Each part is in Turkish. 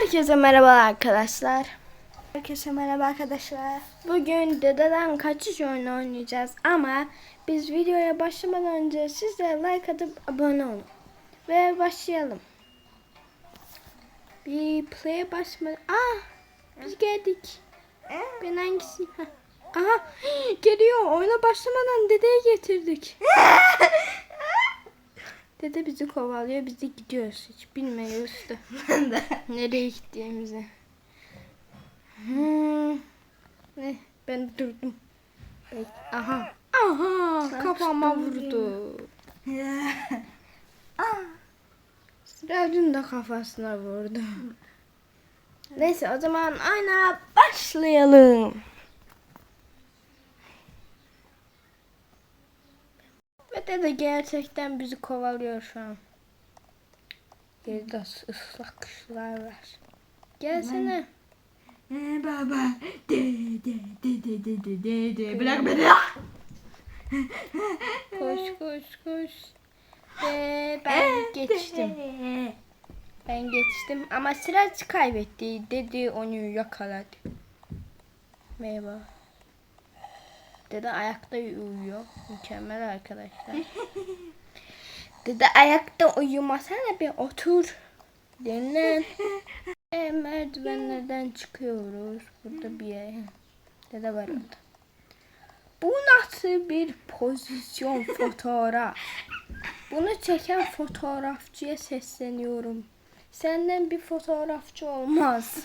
Herkese merhaba arkadaşlar. Herkese merhaba arkadaşlar. Bugün dededen kaçış oyunu oynayacağız ama biz videoya başlamadan önce siz de like atıp abone olun. Ve başlayalım. Bir play başlamadı. Aa! Biz geldik. Ben hangisi? Aha! Geliyor. Oyuna başlamadan dedeyi getirdik. Dede bizi kovalıyor. Biz de gidiyoruz. Hiç bilmiyoruz da. Ben de. Nereye gittiğimizi. Hmm. Ne? Ben durdum. Bek- Aha. Aha. Kafama vurdu. Sıracın da kafasına vurdu. Neyse o zaman ayna başlayalım. Dede gerçekten bizi kovalıyor şu an. Geride ıslak kuşlar var. Gelsene. Ee, baba. De de de de de de de de. Bırak beni. Koş koş koş. Ve ben geçtim. Ben geçtim ama Sıraç kaybetti. Dedi onu yakaladı. Merhaba. Dede ayakta uyuyor. Mükemmel arkadaşlar. Dede ayakta uyumasana bir otur. Dinlen. E, merdivenlerden çıkıyoruz. Burada bir yer. Dede var orada. Bu nasıl bir pozisyon fotoğraf? Bunu çeken fotoğrafçıya sesleniyorum. Senden bir fotoğrafçı olmaz.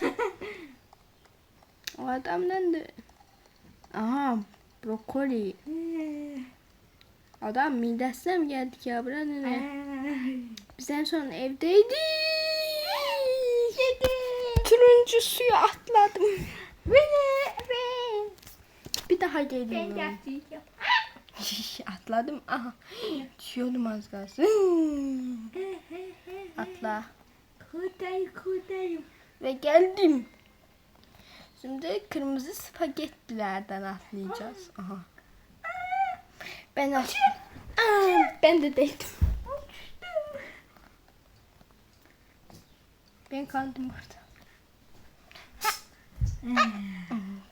o adamdan da... Aha brokoli. Adam midesine mi geldik ya bura ne? Biz en son evdeydik. Turuncu suya atladım. Bir daha geliyorum. Atladım. Aha. Düşüyordum az kalsın. Atla. Kurtarayım kurtarayım. Ve geldim. Şimdi kırmızı spagettilerden atlayacağız. Aha. Ben at. Ben de değdim. Ben kaldım orada.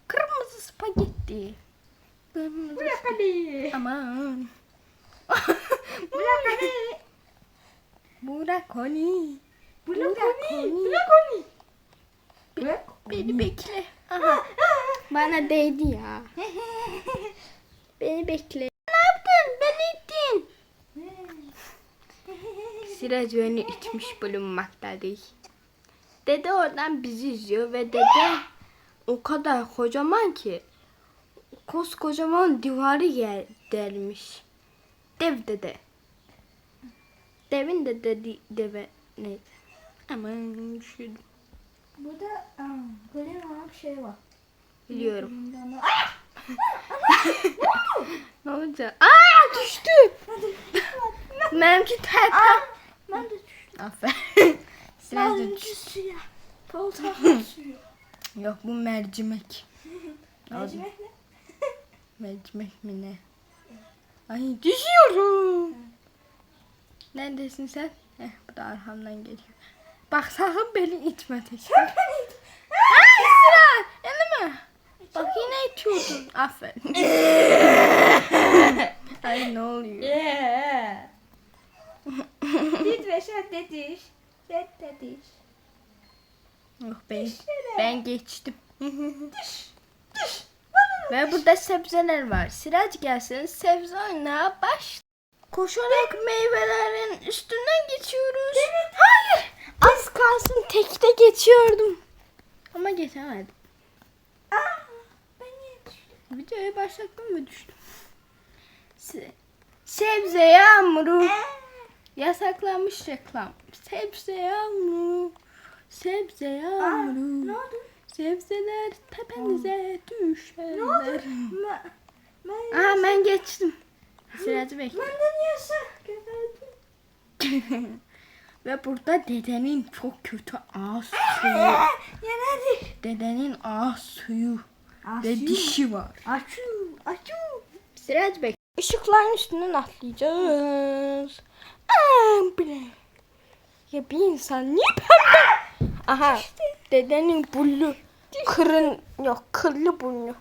Kırmızı spagetti. Kırmızı Bırak hadi. Aman. Bırak hadi. Burakoni. Bırak hadi. Burakoni. Bırak hadi. Bırak. Beni bekle. Aha. Bana değdi ya. Beni bekle. Ne yaptın? Beni ittin. Sirac beni itmiş bulunmaktadır. Dede oradan bizi izliyor ve dede o kadar kocaman ki koskocaman divarı yer delmiş. Dev dede. Devin de dedi deve neydi? Aman düşürdüm. Burada olan bir şey var. Biliyorum. Ne olacak? Aa düştü. Benimki tek. Ben de düştüm. Aferin. Sirac da düştü. Portakal suyu. Yok bu mercimek. Mercimek ne? Mercimek mi ne? Ay düşüyorum. Neredesin sen? Heh, bu da arkamdan geliyor. Bak sakın beni itme tekrar. Ay sıra. Elime. Bak yine itiyordun. Aferin. Ay ne oluyor? Yeah. Dit ve şat dediş. Şat dediş. Yok ben, İşte. ben geçtim. Ve burada sebzeler var. Sıraç gelsin sebze oynaya baş. Koşarak meyvelerin üstünden geçiyoruz. Hayır. Az kalsın tekte geçiyordum. Ama geçemedim. Aa, ben niye düştüm? Videoyu başlattım ve düştüm. Se- sebze yağmuru. Yasaklanmış reklam. Sebze yağmuru. Sebze Aa, yağmuru. ne oldu? Sebzeler tepenize düşerler. Ne oldu? Ma, ben, Aha ben geçtim. Sıracı bekle. ben de niye geldin? Ve burada dedenin çok kötü ağız suyu. Yenerdik. Dedenin ağız suyu ve Açu. dişi var. Açu. Açu. Sıracı bekle. Işıkların üstünden atlayacağız. Aa. Ya bir insan niye pembe? Aha. Dedenin burnu kırın yok kıllı burnu.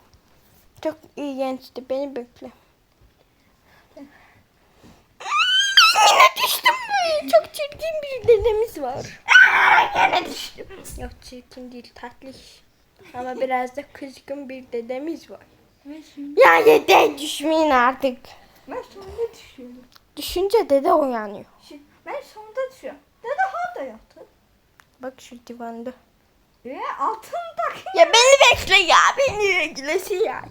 Çok iğrençti beni bekle. Yine düştüm. Çok çirkin bir dedemiz var. Yine düştüm. Yok çirkin değil tatlış. Ama biraz da kızgın bir dedemiz var. Ya dede düşmeyin artık. ben sonunda düşüyorum. Düşünce dede uyanıyor. Şimdi, ben sonunda düşüyorum. Dede orada yattı. Bak şu divanda. Ve altındaki Ya beni bekle ya. Beni beklesi ya.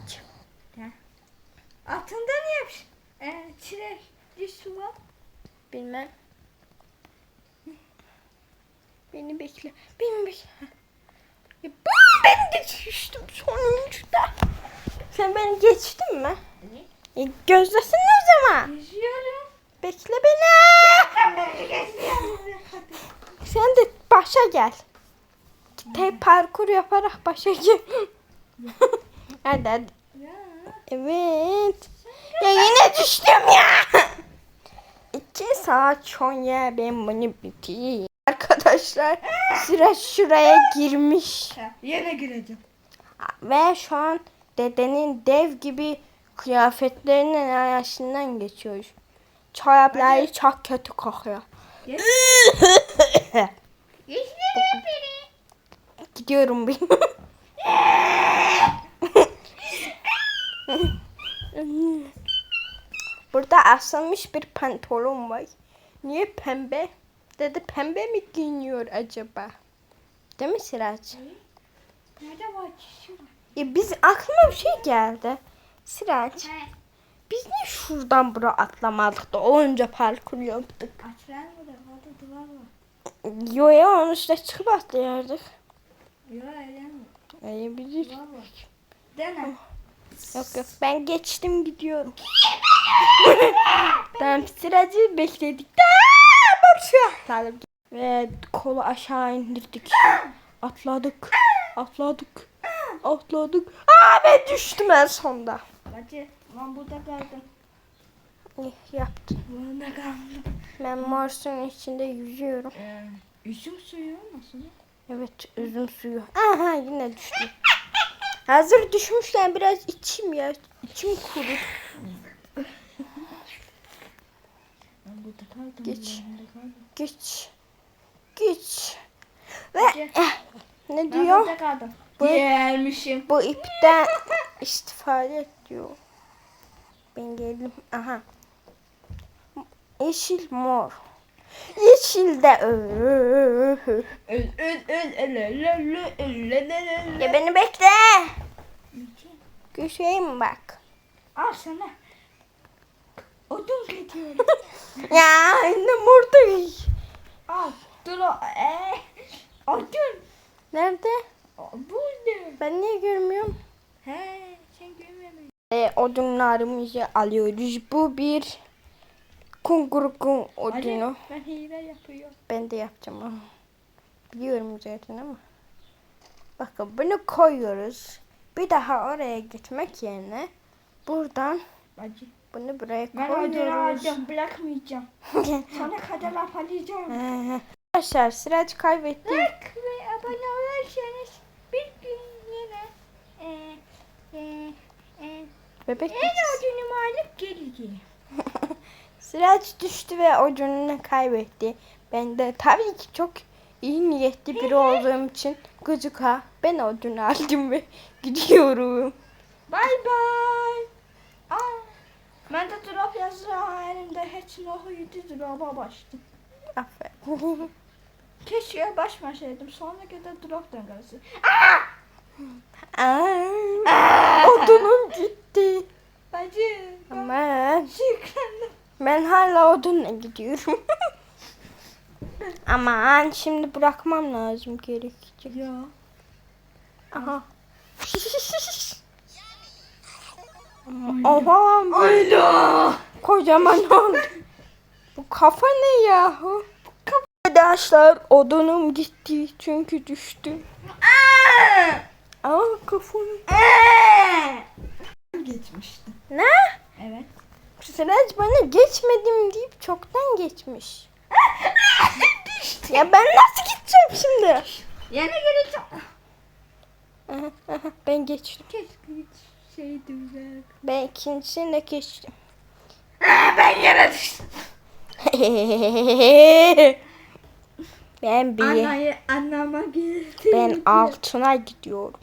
altında niye bir şey? Ee, çilek var. Bilmem. Beni bekle. Beni bekle. Ya ben, ben de düştüm sonuncuda. Sen beni geçtin mi? Evet. E, gözlesin o zaman. Yüzüyorum. Bekle beni. Sen de başa gel. Tek parkur yaparak başa gel. hadi hadi. Ya. Evet. Ya yine düştüm ya. İki saat sonra ben bunu bitireyim. Arkadaşlar sıra şuraya girmiş. Yine gireceğim. Ve şu an dedenin dev gibi kıyafetlerinin arasından geçiyoruz. Çorapları çok kötü kokuyor. Beni. Gidiyorum ben. Burada asılmış bir pantolon var. Niye pembe? Dede pembe mi giyiniyor acaba? Değil mi Sirac? Nerede var kişi? Ya biz aklıma bir şey geldi. Sirac, biz niye şuradan buraya atlamadık da onca parkur yaptık? Açlar mı da? Orada duvar var. Yo ya onun üstüne çıkıp atlayardık. Yok öyle mi? Öyle bilir. Duvar var. Dene. Yok yok ben geçtim gidiyorum. tamam sıracı bekledik. Şu atladım. Ve kolu aşağı indirdik. Atladık. Atladık. Atladık. Aa ben düştüm en sonda. Bacı ben burada kaldım. İyi yaptın. Burada kaldım. Ben Mars'ın içinde yüzüyorum. Ee, üzüm suyu nasıl? Evet üzüm suyu. Aha yine düştüm. Hazır düşmüşken biraz içeyim ya. İçim kurur. Geç. Geç. Geç. Ve eh, ne diyor? Bu, Gelmişim. Bu ipten istifade et diyor. Ben geldim. Aha. Yeşil mor. Yeşil de Ya beni bekle. Köşeye bak? Al sana. Odun. Ya annem orada. Al. Dur o. Ee, odun. Nerede? Burada. Ben niye görmüyorum? He sen görmedin. E, odunlarımızı alıyoruz. Bu bir kungurukun odunu. Hadi ben hile yapıyorum. Ben de yapacağım. Biliyorum zaten ama. Bakın bunu koyuyoruz. Bir daha oraya gitmek yerine buradan Bacı. Bunu buraya Ben koyuyoruz. alacağım bırakmayacağım. Sana kadar yapacağım. Ee, Arkadaşlar sıraç kaybettim. Like ve abone olursanız bir gün yine e, e, e, Bebek en ödünümü alıp geleceğim. Sıraç düştü ve ucunu kaybetti. Ben de tabii ki çok iyi niyetli biri olduğum için gıcık ha. Ben odunu aldım ve gidiyorum. Bye bye. Aa, ben de drop yazıram elimde hiç nohu yedi drop'a bastım. Aferin. Keşke başmasaydım sonra kadar drop dengesi. Odunum gitti. Bacı. Aman. Şükranım. Ben hala odunla gidiyorum. Aman şimdi bırakmam lazım gerekecek. Ya. Aha. Oha Alo. kocaman oldu. Bu kafa ne yahu? Arkadaşlar odunum gitti çünkü düştüm. Aa kafam. Geçmişti. Ne? Evet. Sıraç bana geçmedim deyip çoktan geçmiş. ya ben nasıl gideceğim şimdi? Yine geleceğim. Ben geçtim. Keşke hiç şeydi güzel. Ben ikincisini de geçtim. ben yere düştüm. ben bir Anayı anneme girdi. ben altına gidiyorum.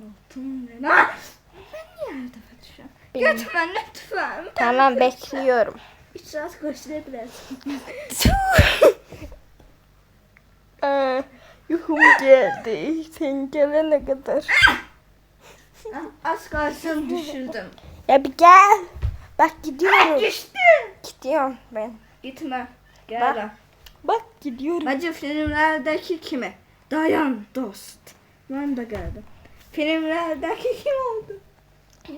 Altın ne lan? Ben niye her defa düşüyorum? Götürme lütfen. Tamam bekliyorum. Bir saat gösterebilirsin. Aa, yuhum geldi. Sen gelene kadar. Az kalsın düşürdüm. Ya bir gel. Bak gidiyorum. Düştüm. Gidiyorum ben. Gitme. Bak. Gel lan. Bak gidiyorum. Bacı filmlerdeki kimi? Dayan dost. Ben de geldim. Filmlerdeki kim oldu?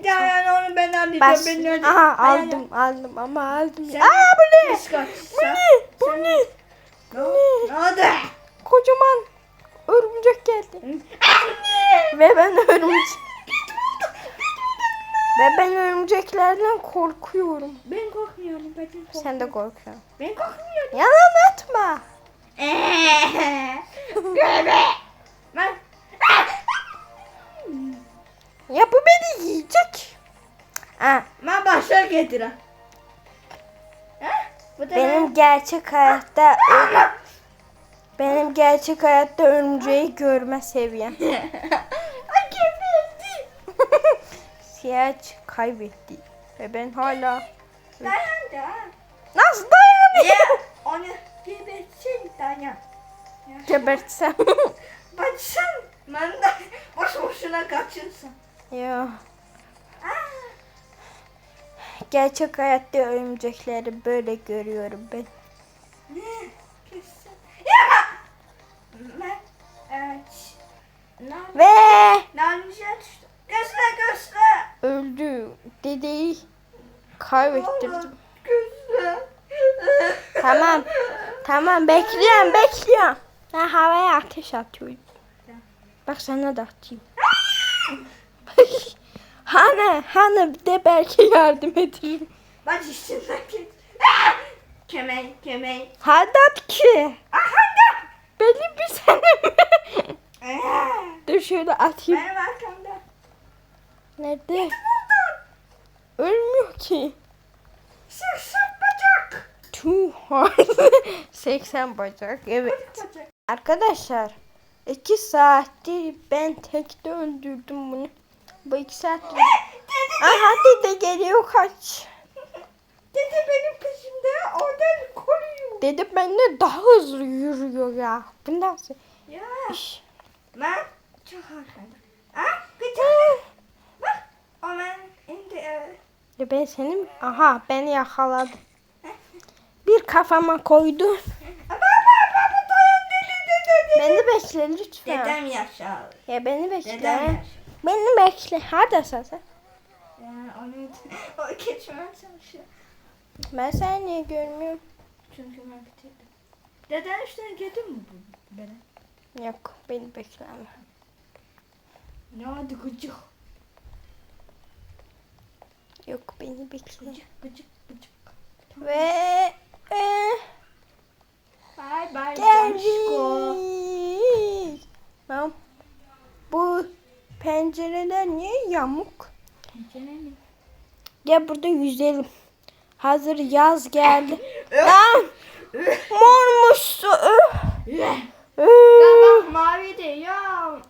Dayan onu ben arayacağım. Bas. Ben Dayan. aldım aldım ama aldım. Sen- Aa bu ne? Bu ne? Örümceklerden korkuyorum. Ben korkmuyorum. Ben korkmuyorum. Sen de korkuyorsun. Ben korkmuyorum. Yalan atma. Göbe. Ben. Ya bu beni yiyecek. Ha, Ben. Ha? Bu da benim gerçek hayatta benim gerçek hayatta örümceği görme seviyem. Siyaç kaybetti. Ve ben hala Dayan da. nasıl dayanayım? Ya onu gebertsin dayan. Gebertsem. Baksın. Ben de boş boşuna kaçırsın. ya gerçek hayatta örümcekleri böyle görüyorum ben. Ne? Kesin. Ya. Ben. Evet. Ne? Ve Nalıncıya düştüm. Gözle gözle. Öldü. Dedeyi kaybettirdim. Tamam. Tamam bekliyorum bekliyorum. Ben havaya ateş atıyorum. Bak sana da atayım. hani hani bir de belki yardım ederim. Bak işimden git. Kemeği kemeği. Hadi at ki. Aha Benim bir senem. Dur şöyle atayım. Benim arkamda. Nerede? Ölmüyor ki. Sıksak bacak. Too hard. 80 bacak evet. Bacak. Arkadaşlar 2 saattir ben tekte öldürdüm bunu. Bu 2 saattir. Dede, Aha dede geliyor kaç. dede benim peşimde oradan koruyor. Dede benden daha hızlı yürüyor ya. Bu nasıl Ya iş? ben çok arkada. Ah gıcık. Bak o ben indi. e, Ya ben senin aha beni yakaladı. Bir kafama koydu. Beni bekle lütfen. Dedem yaşar. Ya beni bekle. Dedem yaşar. Beni bekle. Hadi Asasa. Ya onu o geçmeye çalışıyor. Ben seni niye görmüyorum? Çünkü ben bitirdim. Deden üstüne girdin mi bu bana? Yok beni bekleme. Ne oldu gıcık? Yok beni bekle. Gıcık gıcık gıcık. Ve e, Bye bye Canşko. geldik. Tamam. Bu pencereler niye yamuk? Gel burada yüzelim. Hazır yaz geldi. Lan mormuşsu. Öf. Ya Öf. bak mavi de ya.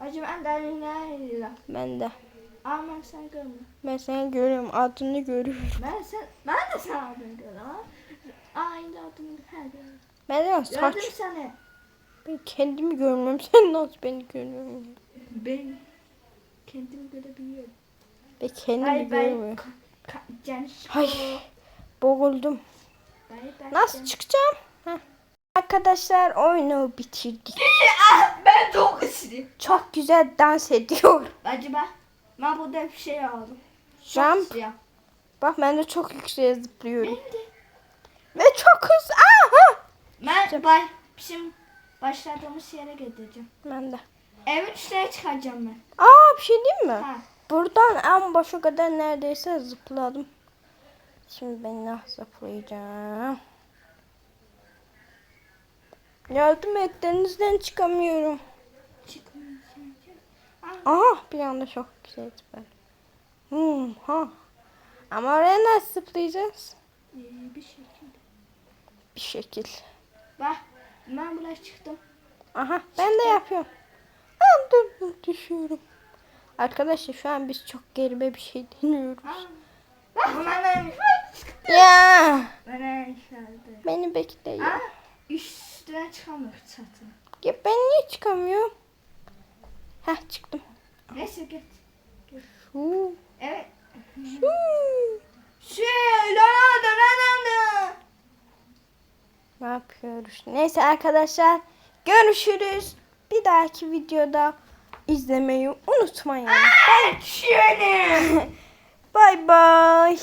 Acı ben derinlerle. Ben de. Ama ben sen görmüyorum. Ben seni görüyorum. Adını görüyorum. Ben sen ben de sen adını görüyorum. Aynı adını her görüyorum. Ben de saç. Gördüm seni. Ben kendimi görmüyorum. Sen nasıl beni görüyorsun? Ben kendimi görebiliyorum. Ben kendimi bye. görmüyorum. Ka- ka- Canşko. Ay. Boğuldum. Bye bye. Nasıl çıkacağım? Heh. Arkadaşlar oyunu bitirdik. Ah, ben ısırayım. Çok güzel dans ediyor. Acı ben. Burada bir şey aldım. Jump. Ya. Bak ben de çok yükseğe zıplıyorum. Ben de. Ve çok hızlı. Aha! Ben bay, şimdi başladığımız yere gideceğim. Ben de. Evet üstüne çıkacağım ben. Aa bir şey diyeyim mi? Ha. Buradan en başa kadar neredeyse zıpladım. Şimdi ben nasıl zıplayacağım? Yardım et denizden çıkamıyorum. Aha bir anda çok güzel ben. Hmm, ha. Ama oraya nasıl zıplayacağız? Ee, bir şekilde. Bir şekil. Bak ben buraya çıktım. Aha ben de yapıyorum. Ben dur düşüyorum. Arkadaşlar şu an biz çok gerime bir şey deniyoruz. Ya beni bekleyin. Üstüne çıkamıyor çatı. Ya ben niye çıkamıyorum? Heh çıktım. Neyse git. Şu. Evet. Şu. Şey, lan lan lan Ne yapıyoruz? Neyse arkadaşlar görüşürüz. Bir dahaki videoda izlemeyi unutmayın. Şöyle. Bay bay.